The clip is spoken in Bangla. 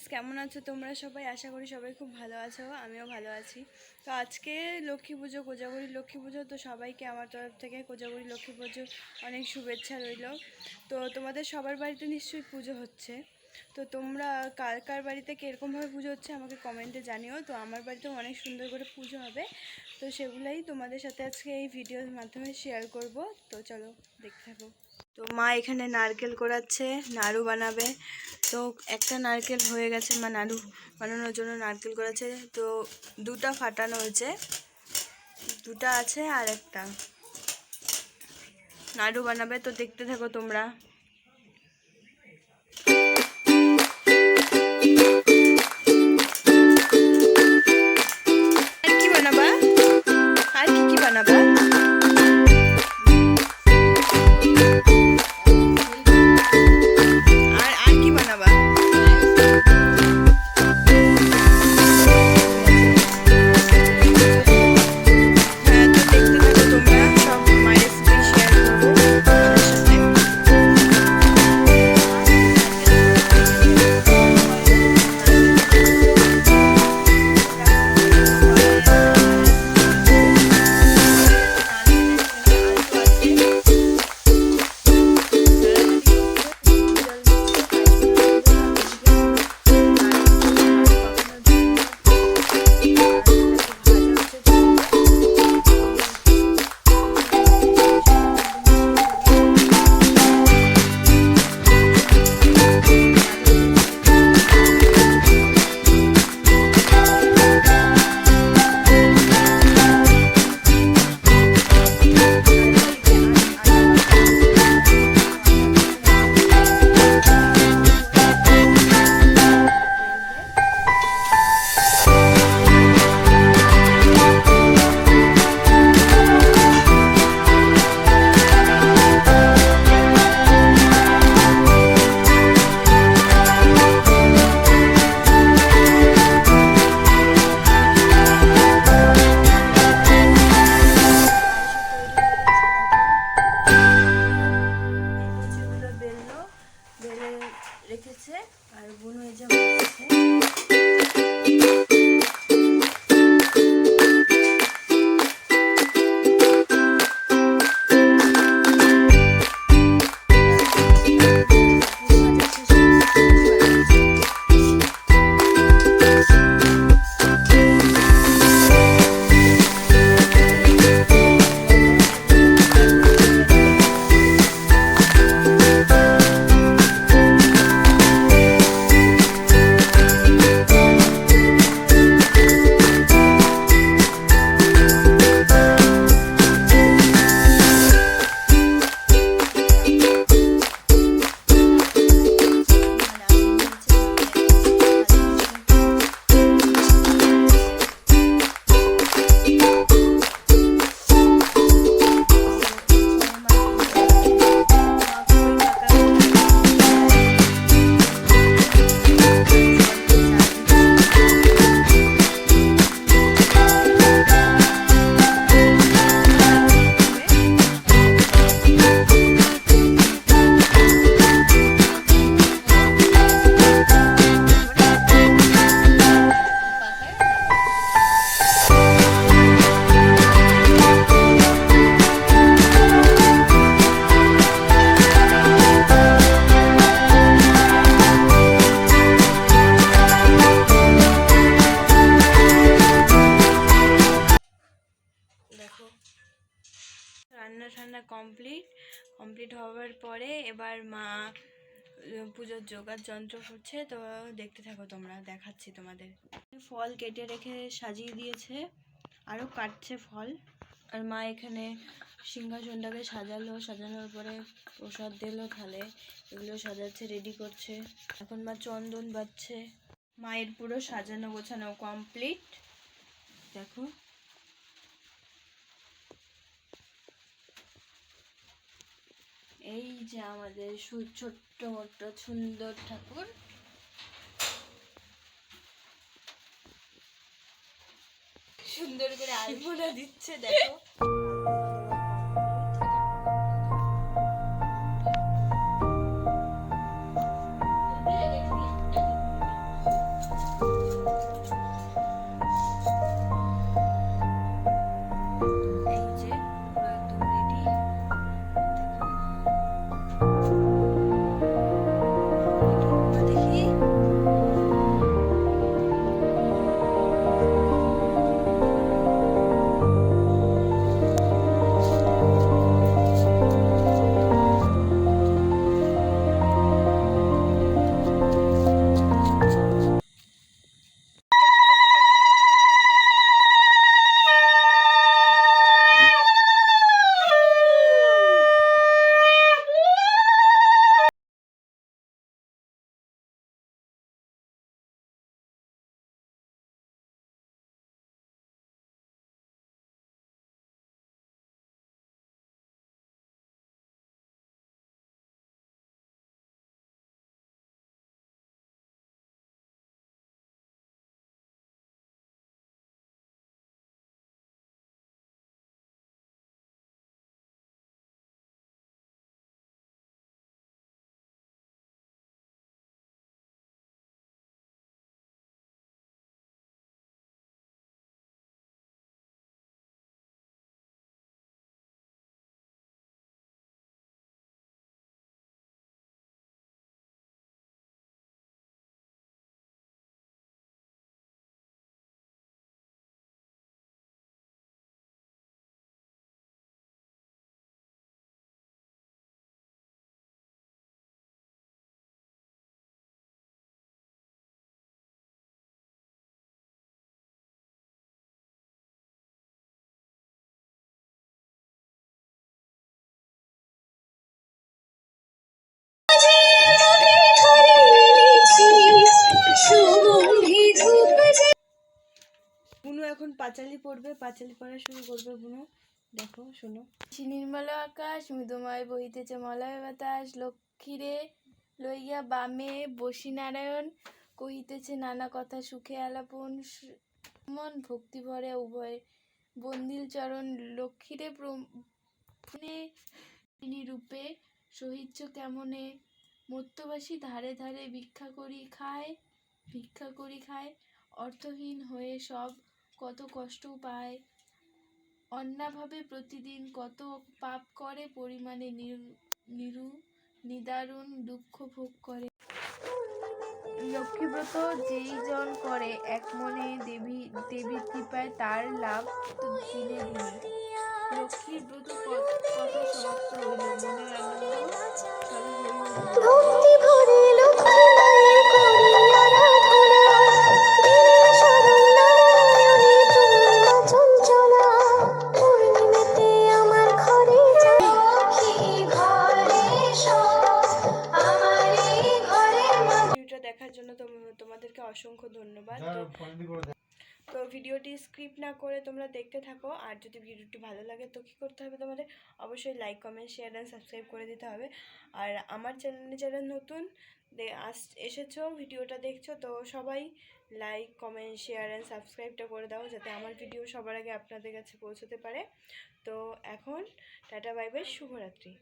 গাইস কেমন আছো তোমরা সবাই? আশা করি সবাই খুব ভালো আছো, আমিও ভালো আছি। তো আজকে লক্ষ্মী পুজো, কোজাগরি লক্ষ্মী পুজো, তো সবাইকে আমার তরফ থেকে কোজাগরি লক্ষ্মী পুজোর অনেক শুভেচ্ছা রইল। তো তোমাদের সবার বাড়িতে নিশ্চয়ই পুজো হচ্ছে। তো তোমরা কার কার বাড়িতে কীরকমভাবে পুজো হচ্ছে আমাকে কমেন্টে জানিও। তো আমার বাড়িতেও অনেক সুন্দর করে পুজো হবে। তো সেগুলাই তোমাদের সাথে আজকে এই ভিডিওর মাধ্যমে শেয়ার করব। তো চলো, দেখতে থাকো। তো মা এখানে নারকেল কোড়াচ্ছে, নাড়ু বানাবে। তো একটা নারকেল হয়ে গেছে মা নাড়ু বানানোর জন্য নারকেল কোড়াচ্ছে। তো দুটা ফাটানো হয়েছে। দুটা আছে আর একটা। নাড়ু বানাবে তো দেখতে থাকো তোমরা। বুনু এই যে ঠান্না কমপ্লিট কমপ্লিট হওয়ার পরে এবার মা পুজোর জোগাড় যন্ত্র করছে, তো দেখতে থাকো তোমরা, দেখাচ্ছি তোমাদের। ফল কেটে রেখে সাজিয়ে দিয়েছে আরও কাটছে ফল। আর মা এখানে সিংহাসনটাকে সাজালো, সাজানোর পরে প্রসাদ দিলো, থালে এগুলো সাজাচ্ছে রেডি করছে। এখন মা চন্দন বাজছে মায়ের পুরো সাজানো গোছানো কমপ্লিট। দেখো। এই যে আমাদের ছোট্ট মোট্ট সুন্দর ঠাকুর। সুন্দর করে আলপনা দিচ্ছে দেখো। পাঁচালি পড়বে পাঁচালি পড়া শুরু করবে বুনু, দেখো, শোনো। নির্মল আকাশ, মৃদুময় বহিতেছে মলয় বাতাস, লক্ষ্মীরে লইয়া বামে বসি নারায়ণ কহিতেছে, নানা কথা সুখে আলাপন মন ভক্তি ভরে উভয় বন্দিল চরণ, লক্ষ্মীরে তিনি রূপে সহিচ্ছ কেমনে? মত্যবাসী ধারে ধারে ভিক্ষা করি খায়, ভিক্ষা করি খায়, অর্থহীন হয়ে সব কত কষ্ট পায়, অন্যাভাবে প্রতিদিন কত পাপ করে, পরিমাণে নিরু নিদারুণ দুঃখ ভোগ করে। লক্ষ্মীব্রত যেই জন করে, এক মনে দেবী দেবীর কৃপায় তার লাভ দিনে দিনে লক্ষ্মীর ব্রত ক- কথা সমাপ্ত হইল। মনের আনন্দ অসংখ্য ধন্যবাদ। তো ভিডিওটি স্ক্রিপ্ট না করে তোমরা দেখতে থাকো। আর যদি ভিডিওটি ভালো লাগে তো কী করতে হবে তোমাদের? অবশ্যই like comment share and subscribe করে দিতে হবে। আর আমার চ্যানেলে যারা নতুন আস এসেছ ভিডিওটা দেখছ তো সবাই লাইক কমেন্ট শেয়ার অ্যান্ড সাবস্ক্রাইবটা করে দাও যাতে আমার ভিডিও সবার আগে আপনাদের কাছে পৌঁছতে পারে। তো এখন টাটা বাই বাই শুভরাত্রি।